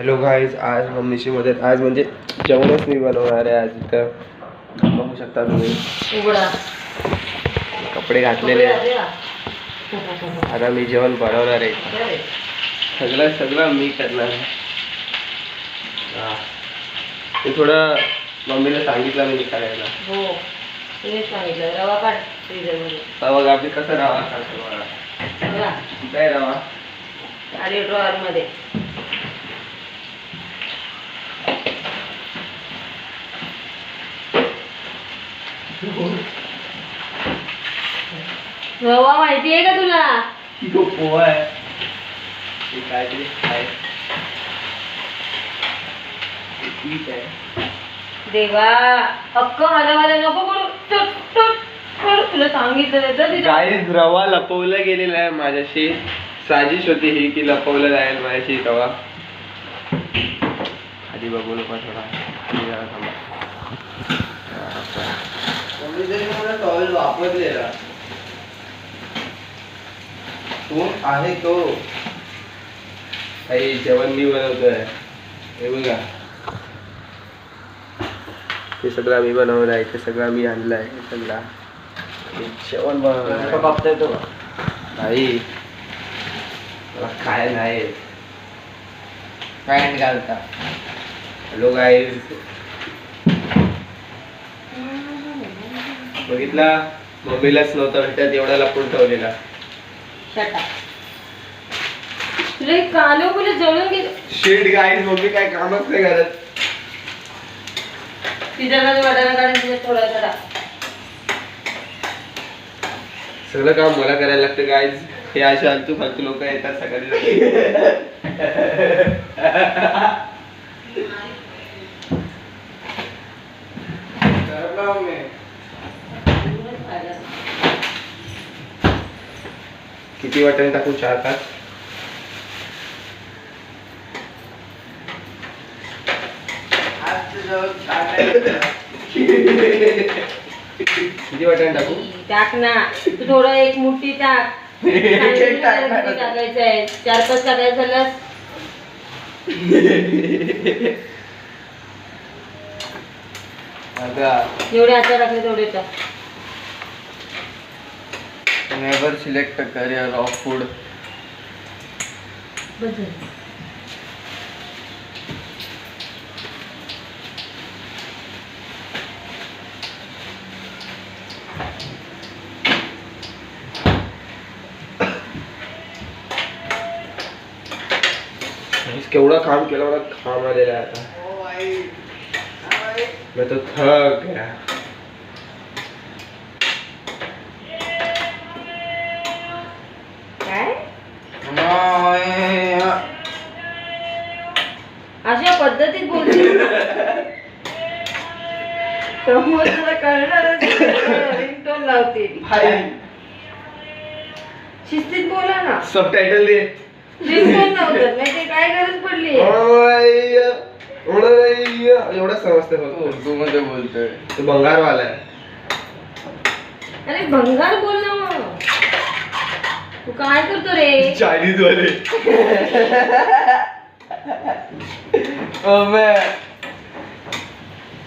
Hello guys आज मम्मीची मदत आज म्हणजे जेवणच मी बनवणार आहे आज इथं. बघू शकता तुम्ही. कपडे घातलेले आता मी जेवण बनवणार आहे. सगळं सगळं मी करणार आहे. ते थोडं मम्मीला सांगितलं मी करायला हो रवा काढ फ्रीजरमध्ये. तर बघा आपली कसं राहा सांगतो बघा. बघा. काय ड्रॉअरमध्ये रवा माहिती आहे का तुला? तो पोहा आहे. हे काहीतरी आहे. पीठ आहे. देवा अक्क मला मला नको करू टुट, टुट, टुट. तुला सांगितलं तिच्या गाईज रवा लपवलं गेलेला आहे माझ्याशी. साजिश होती ही की लपवलं जाईल माझ्याशी रवा आधी बघू नको थोडा. थांबा. वापरलेला कोण आहे तो. काही जेवण मी बनवतोय. हे बघा. हे सगळं आम्ही बनवलं आहे ते सगळं मी आणलं आहे हे सगळं. हे जेवण बनवलं बापता येतो का? नाही. मला काय नाही पॅन्ट घालता? हॅलो गाईज बघितला? मम्मीलाच नव्हता भेटत एवढा लपून ठेवलेला. तुला एक कालो बोले जळून गेलं. शेट गाईज मम्मी काय कामच नाही करत. काढून थोडा जरा. सगळं काम मला करायला लागतं गाईज हे असे फालतू फालतू लोक येतात सकाळी किती वाटाणे टाकू? चार पाच. किती वाटाणे टाकू? टाक ना. तू थोडं एक मुठी टाक. टाकायचं आहे चार पाच टाकायचं झालं. जेवढे टाकले तेवढे never select career of food. केवढं काम केलं मला काम आलेलं आहे आता. मैं तो थक गया। अशा पद्धतीत बोलते समोरच्याला कळणारच रिंगटोन लावते. शिस्तीत बोला ना. सब टाइटल दे. रिंगटोन लावतात नाही ते काय गरज पडली एवढं समजतं फक्त उर्दू मध्ये बोलतोय. तो बंगारवाला आहे. अरे भंगार बोल ना मग. तू काय करतो रे? चायनीज वाले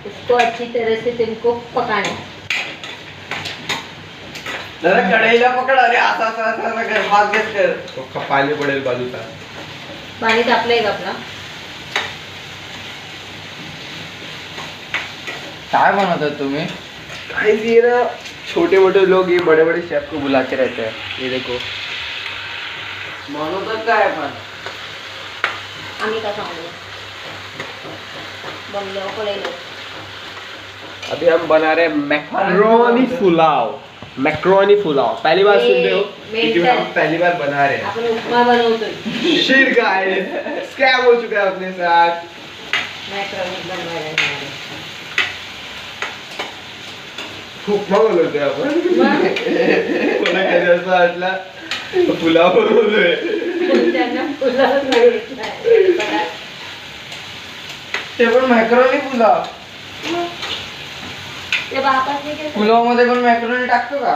इसको अच्छी तरह से तुमको पकाना. जरा कढईला पकड अरे असा असा असा असा कर घेत कर. तो ख- पाणी पडेल बाजूचा. पाणी तापलंय का आपला? काय बनवतात तुम्ही? गाइस ये ना छोटे मोटे लोग ये बड़े बड़े शेफ को बुलाते रहते हैं. ये देखो. बनवतात काय पण आम्ही का सांगू? बनलो पडेल अभी हम बना रहे हैं मैक्रोनी पुलाव मैक्रोनी पुलाव पहली बार सुन रहे हो? क्योंकि. हम पहली बार बना रहे हैं। आपण उपमा बनवतोय. शिट गाइस स्कैम हो चुका है अपने साथ। मॅक्रोनी बनवायला येणार. उपमा बनवतोय आपण कधी असं वाटलं पुलाव. बघा. ते पण मॅक्रोनी पुलाव. पुलावमध्ये पण मॅक्रोनी टाकतो का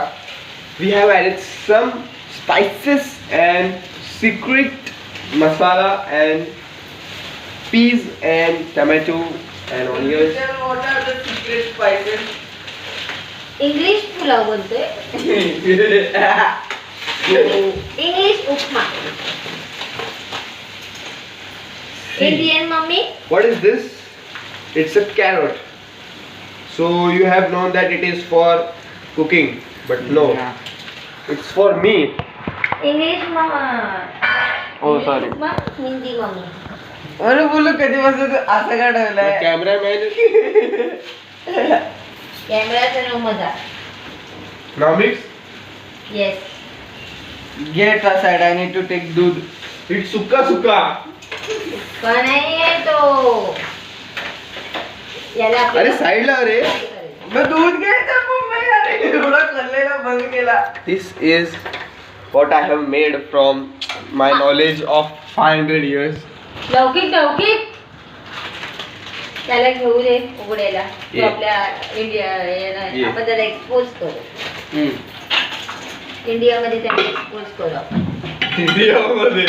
we have added some spices and secret masala and peas and tomato and onions. What are the secret spices? English pulao बोलतोय English upma Indian mummy What is this? It's a carrot. So you have known that it is for cooking, but no, it's for me. English mamma Oh, sorry. Upma Hindi mummy अरे बोलू कधीपासून तू असं का ठेवलंय Cameraman. कॅमेराचा no मजा mix. Yes get side I need to take दूध. It's suka suka. का नाही आहे तो. याला अरे साईडला अरे. मग दूध घ्यायचं मम्मी अरे एवढा खाल्लेला बंद केला This is what I have made from my knowledge of 500 years. लौकिक लौकिक. त्याला घेऊ दे उघडायला. तो. आपल्या इंडिया. आपण त्याला एक्सपोज करू. इंडियामध्ये त्याला एक्सपोज करू आपण. इंडियामध्ये?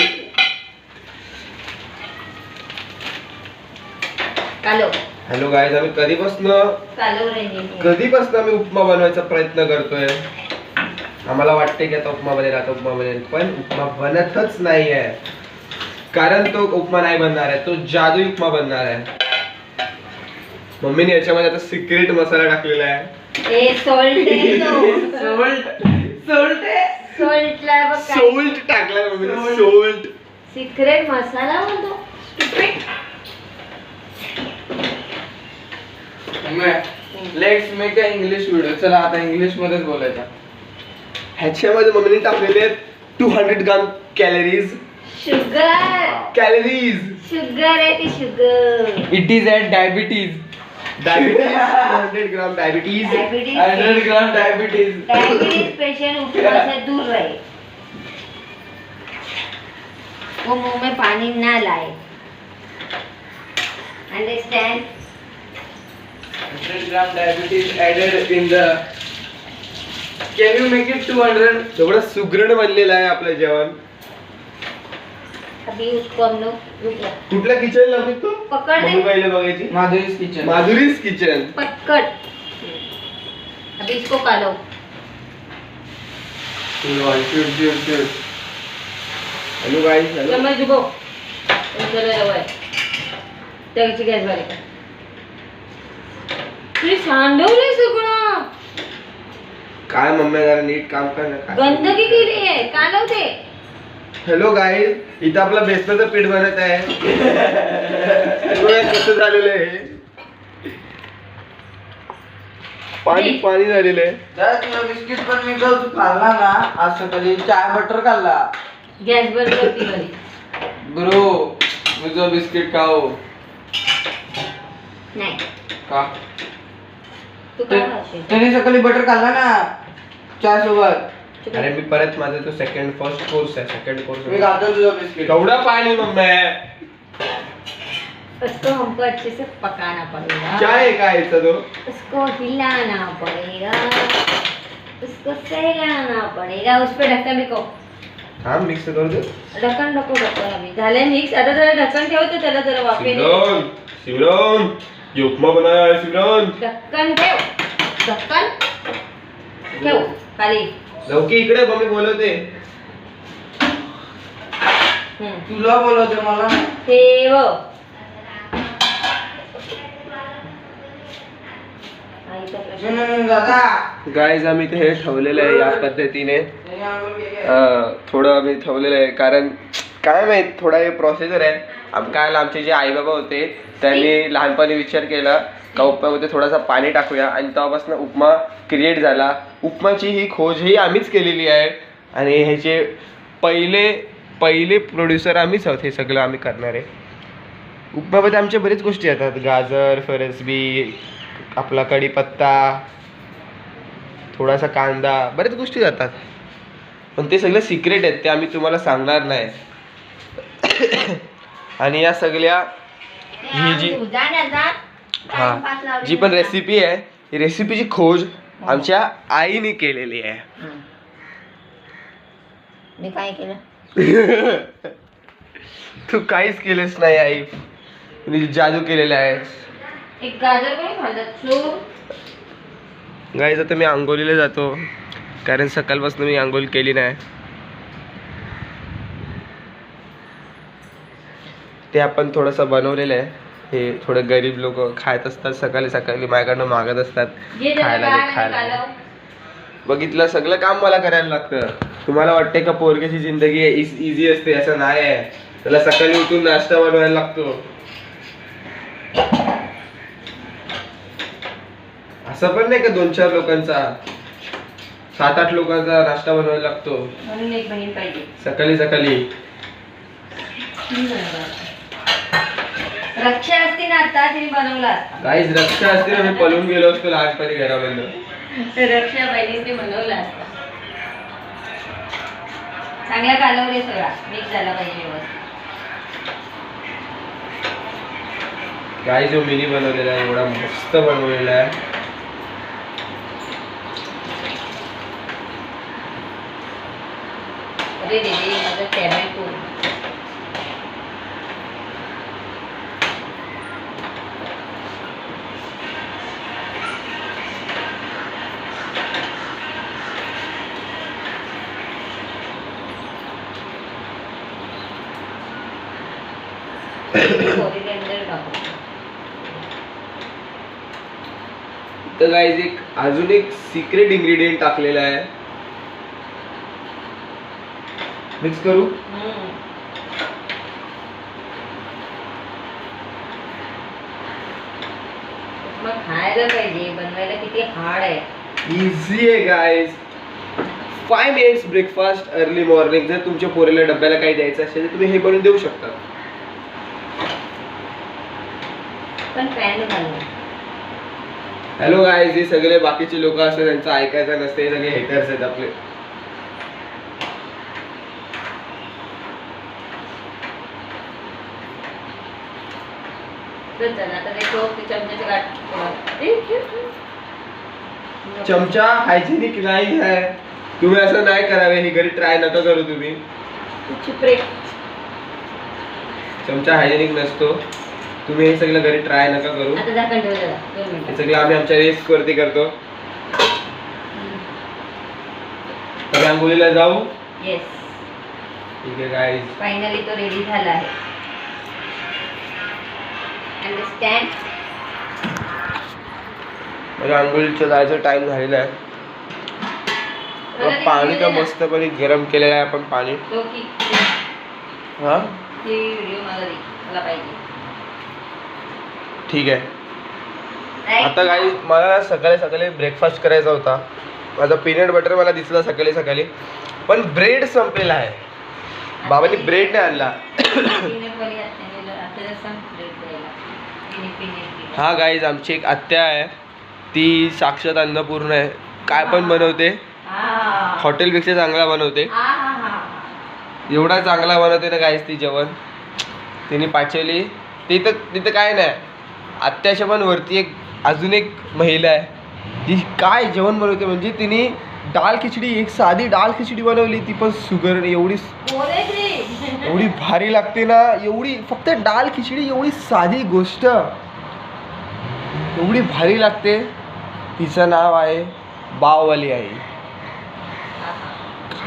कालो हॅलो गाईज आम्ही कधीपासून कालो रेंजी कधीपासून आम्ही उपमा बनवायचा प्रयत्न करतोय? आम्हाला वाटते की आता उपमा बनेल आता उपमा बनेल पण उपमा बनतच नाही आहे कारण तो उपमा नाही बनणार आहे तो जादू उपमा बनणार आहे. मम्मीने याच्यामध्ये आता सिक्रेट मसाला टाकलेला आहे. ए सोल्ट सोल्ट मम्मीने सोल्ट सिक्रेट मसाला म्हणतो. Let's make a English video चला आता इंग्लिश मध्येच बोलायचं. ह्याच्यामध्ये मम्मीने टाकलेले आहेत two hundred gram calories sugar calories sugar आहे ती sugar it is at diabetes diabetes hundred gram diabetes diabetes hundred gram diabetes diabetes patient upma से दूर रहे वो मुंह में पानी ना लाए. Understand hundred gram diabetes added in the can you make it two hundred तेवढं सुगरण बनलेलं आहे आपलं जेवण. अभी उसको हम लोग रुक कुठल्या किचन लागतो तू? पकड मम्मी पहिले बघायची. माधुरीज किचन. माधुरीज किचन. पकड़. अभी इसको कालो. Hello hello. रवाय त्याची गॅस बारीक कर. तुझी सांडवलंय सगळं. काय मम्मी जरा नीट काम कर ना. काय गंदगी केली आहे. कालवते. हॅलो गाईज इथं आपलं बेसनाचं पीठ बनत आहे. कसं झालेलं आहे. पाणी पाणी झालेलं आहे. तुला बिस्किट पण मी तू खाल्ला ना. आज सकाळी चाय बटर खाल्ला. गॅस बंद करती घरी ब्रो मुझे बिस्किट खाओ नाही. का तू काय खाशील? त्याने सकाळी बटर खाल्ला ना. चहा सोबत. अरे मी परत माझं तो सेकंड फर्स्ट कोर्स आहे सेकंड मी कोर्स खातो तुझं बिस्किट केवढा पाणी मम्मी? उसको हमको अच्छे से पकाना पड़ेगा। काय आहे काय याचा तो? उसको हिलाना पड़ेगा। उसको सहलाना पड़ेगा। उस पे ढक्कन बिको थांब मिक्स करू दे। ढक्कन नको ढक्कन अभी। झाले मिक्स आता जरा ढक्कन ठेवतो त्याला जरा वाफे सिमरन सिमरन। ये उपमा बनाया है सिमरन। ढक्कन ठेव ढक्कन? ठेव खाली। लवकी इकडे मम्मी बोलवते. तुला बोलवते मला. दादा. गाईज आम्ही ते हे ठेवलेलं आहे या पद्धतीने. अं, थोडं आम्ही ठेवलेलं आहे कारण काय माहीत थोडा हे प्रोसिजर आहे. आम काय आमचे जे आई बाबा होते त्यांनी लहानपणी विचार केला का उपमामध्ये थोडासा पाणी टाकूया. आणि तेव्हापासून उपमा क्रिएट झाला. उपमाची ही खोज ही आम्हीच केलेली आहे. आणि ह्याचे पहिले पहिले प्रोड्युसर आम्हीच आहोत हे सगळं आम्ही करणार आहे. उपमामध्ये आमच्या बरेच गोष्टी येतात. गाजर फरसबी आपला कढीपत्ता थोडासा कांदा बऱ्याच गोष्टी जातात. पण ते सगळं सिक्रेट आहेत ते आम्ही तुम्हाला सांगणार नाही. आणि या सगळ्या ही जी हा. जी पण. रेसिपी आहे ही रेसिपीची खोज आमच्या आईने केलेली आहे. मी काय केलं? तू काहीच केलेस नाही आई. मी जादू केलेला आहे. एक गाजर पण खाल्लं चूर. गाईज आता मी आंघोलीला जातो. कारण सकाळपासून मी आंघोळ केली नाही. ते आपण थोडंसं बनवलेलं आहे. हे थोडं गरीब लोक खात असतात सकाळी सकाळी माझ्याकडनं मागत असतात खायला दे खायला. बघितलं सगळं काम मला करायला लागतं. तुम्हाला वाटते का पोरग्याची जिंदगी इझी असते? असं नाही आहे. त्याला सकाळी उठून नाश्ता बनवायला लागतो. असं पण नाही का दोन चार लोकांचा? सात आठ लोकांचा नाश्ता बनवायला लागतो. सकाळी सकाळी. रक्षा असती ना आता तिने बनवला असता. काहीच रक्षा असते ना मी पळून गेलो असतो लहानपणी घरामधलं रक्षा बहिणीने बनवला असता. चांगला कालव रे सगळा मिक्स झाला पाहिजे व्यवस्थित. काय जो मिनी बनवलेला आहे एवढा मस्त बनवलेला आहे. अरे रे माझं टॅमॅटो कोरिअँडर टाकू तर गाईज एक अजून एक सिक्रेट इन्ग्रेडियंट टाकलेला आहे. मिक्स करू? खायला पाहिजे बनवायला किती हार्ड आहे. इझी आहे guys five minutes breakfast early morning जर तुमच्या पोरीला डब्याला काही द्यायचं असेल तर तुम्ही हे बनवून देऊ शकता. पण पॅन घालून हॅलो गाईज हे सगळे बाकीचे लोक असतात त्यांचं ऐकायचं नसते हे सगळे हेटर्स आहेत आपले. तर चला आता ते टोप ते चमच्याचे गाठ ए, ए, ए. चमचा हायजेनिक नाही आहे. तुम्ही असं नाही करावे हे घरी ट्राय नका करू तुम्ही. चिपरे. चमचा हायजेनिक नसतो. तुम्ही हे सगळं घरी ट्राय नका करू. आता झाकण ठेव जरा दोन हे मिनिटं सगळं आम्ही आमच्या रेस्क वरती करतो. तर रांगोळीला जाऊ. येस ठीक आहे गाईज फायनली तो रेडी झाला आहे. अंडरस्टँड रांगोळीचं जायचं टाइम झालेला आहे. ते पाणी तर. मस्तपणे गरम केलेलं आहे आपण पाणी. तो की हा ती व्हिडिओ मला दे. मला पाहिजे. ठीक आहे? आता काही मला ना सकाळी सकाळी ब्रेकफास्ट करायचा होता. माझा पीनट बटर मला दिसला सकाळी सकाळी. पण ब्रेड संपलेला आहे. बाबांनी ब्रेड नाही आणला. हा गाईज आमची एक आत्या आहे. ती साक्षात अन्नपूर्ण आहे. काय पण बनवते. हॉटेलपेक्षा चांगला बनवते. एवढा चांगला बनवते ना गाईज ती जेवण. तिने पाचवली. तिथं तिथं काय नाही. आत्याच्या पण वरती एक अजून एक महिला आहे. ती काय जेवण बनवते म्हणजे तिने डाळ खिचडी एक साधी डाळ खिचडी बनवली ती पण सुगर एवढी? एवढी भारी लागते ना एवढी फक्त डाळ खिचडी एवढी साधी गोष्ट. एवढी भारी लागते. तिचं नाव आहे बाववाली आई.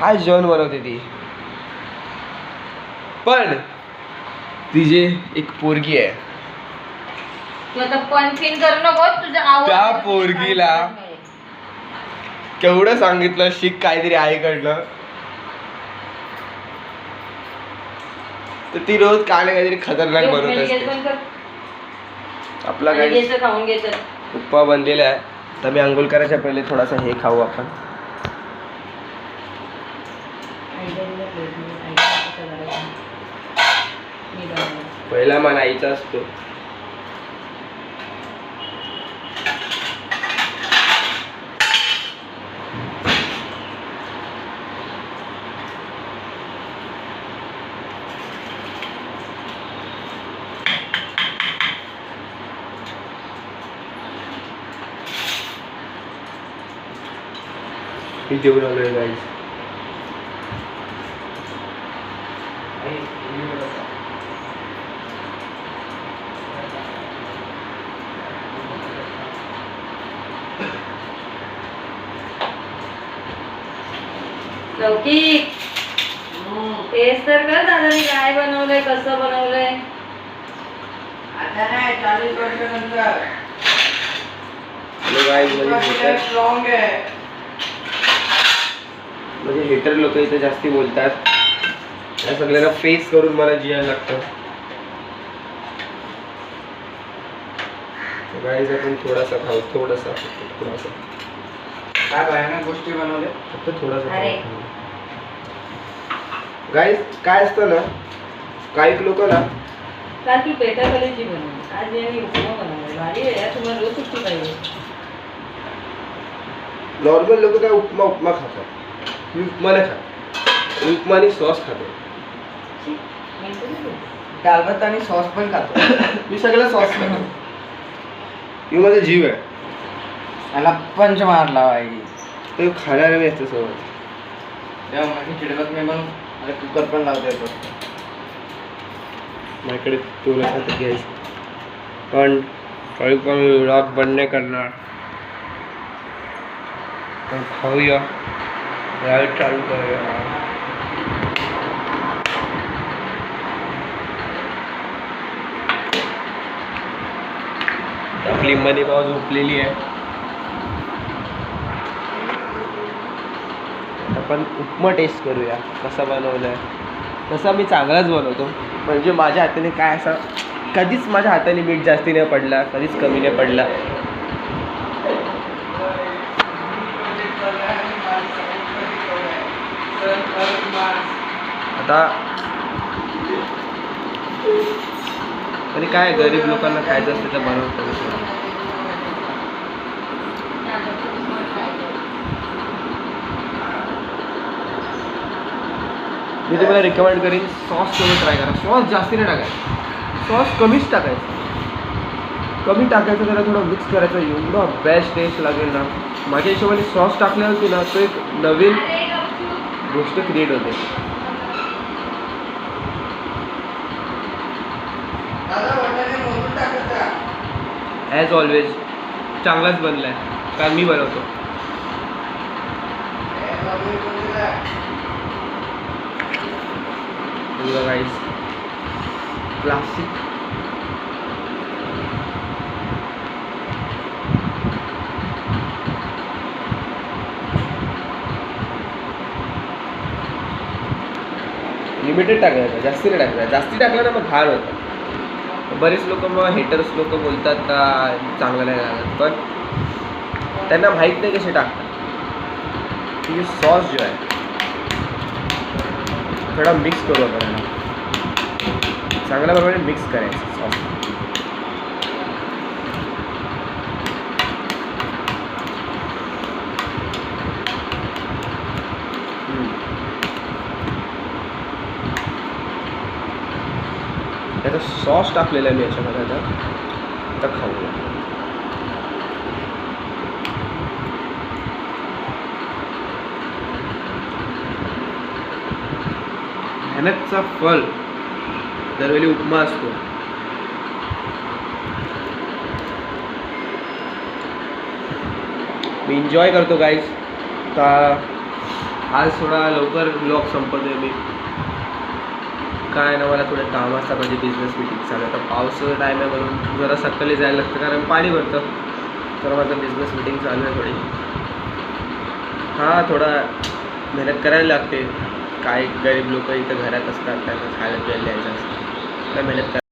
काय जेवण बनवते ती? पण तिचे एक पोरगी आहे तू आता पण फिन करू नको तुझं आवड त्या पोरगीला- केवढं सांगितलं शिक काहीतरी आईकडनं. तर ती रोज काय ना काहीतरी खतरनाक बनवत असते. आपला काही खाऊन उपमा बनलेला आहे. तर मी आंघोळ करायच्या पहिले थोडासा हे खाऊ आपण. पहिला मान आईचा असतो. देऊ लागलोय गाईज तेच तर का दादानी काय बनवलंय कस बनवलंय? आता नाही चाळीस वर्षानंतर स्ट्रॉंग आहे. म्हणजे हेटर लोक इथे जास्ती बोलतात. या सगळ्यांना फेस करून मला जियायला लागतं. गाईज आपण थोडासा खाऊ थोडासा थोडासा. काय भयानक गोष्टी बनवले? फक्त थोडासा अरे. गाईज काय असतं ना काही लोक ना काल तू पेटा कलेची बनवली. आज यांनी उपमा बनवला भारी आहे तुम्हाला रोज सुट्टी पाहिजे. नॉर्मल लोक काय उपमा उपमा खातात. मी उपमा नाही खात मी उपमा आणि सॉस खातो. नाही. दालबत आणि सॉस पण खातो. मी सगळं सॉस खातो. मी माझा जीव आहे. त्याला पंच मारला पाहिजे ते खाणार मी याच्या सोबत. तेव्हा माझी चिडवत मी पण मला कुकर पण लावता येतो माझ्याकडे थोडंसं घ्यायचं पण काही पण व्लॉग बंद नाही करणार. पण खाऊया. लाइट चालू करूया आपली मध्ये पाव झोपलेली आहे. आपण उपमा टेस्ट करूया कसा बनवलं आहे तसा मी चांगलाच बनवतो. म्हणजे माझ्या हाताने काय असं कधीच माझ्या हाताने मीठ जास्ती नाही पडला कधीच कमी नाही पडला. आता आणि काय गरीब लोकांना खायचं असतं तर बनवतो मी तुम्हाला रिकमेंड करीन सॉस कमी ट्राय करा. सॉस जास्ती नाही टाकायचं. सॉस कमीच टाकायचं. कमी टाकायचं त्याला थोडं मिक्स करायचं. एवढं बेस्ट टेस्ट लागेल ना. माझ्या हिशोबाने सॉस टाकल्यावरती ना तो एक नवीन गोष्ट क्रिएट होते दादा वाटाणे मोजून टाकत जा. ॲज ऑलवेज चांगलाच बनला आहे कारण मी बनवतो हे बाबू कोणतं आहे? राईस क्लासिक लिमिटेड टाकायचं जास्ती नाही टाकायचं जास्ती टाकलं ना मग घाण होतं. बरेच लोक मग हेटर्स लोक बोलतात का चांगलं नाही लागत. पण त्यांना माहीत नाही कसे टाकतात. की सॉस जो आहे थोडा मिक्स करू आपण. चांगल्या प्रमाणे मिक्स करायचं सॉस त्याचा सॉस टाकलेला आहे मी याच्यामध्ये आता. आता खाऊया मेहनतचा फल दरवेळी उपमा असतो. मी एन्जॉय करतो गाईज का आज थोडा लवकर ब्लॉग संपवतोय मी. काय ना मला थोडं काम असतं म्हणजे बिझनेस मिटिंग चालू आता पावसाचा टाईम आहे म्हणून जरा सकाळी जायला लागतं कारण पाणी भरतं. तर माझं बिझनेस मिटिंग चालू आहे थोडी. हां थोडा मेहनत करायला लागते. काही गरीब लोक इथं घरात असतात त्यांना खायला प्यायला द्यायचं असतं. तर मेहनत कर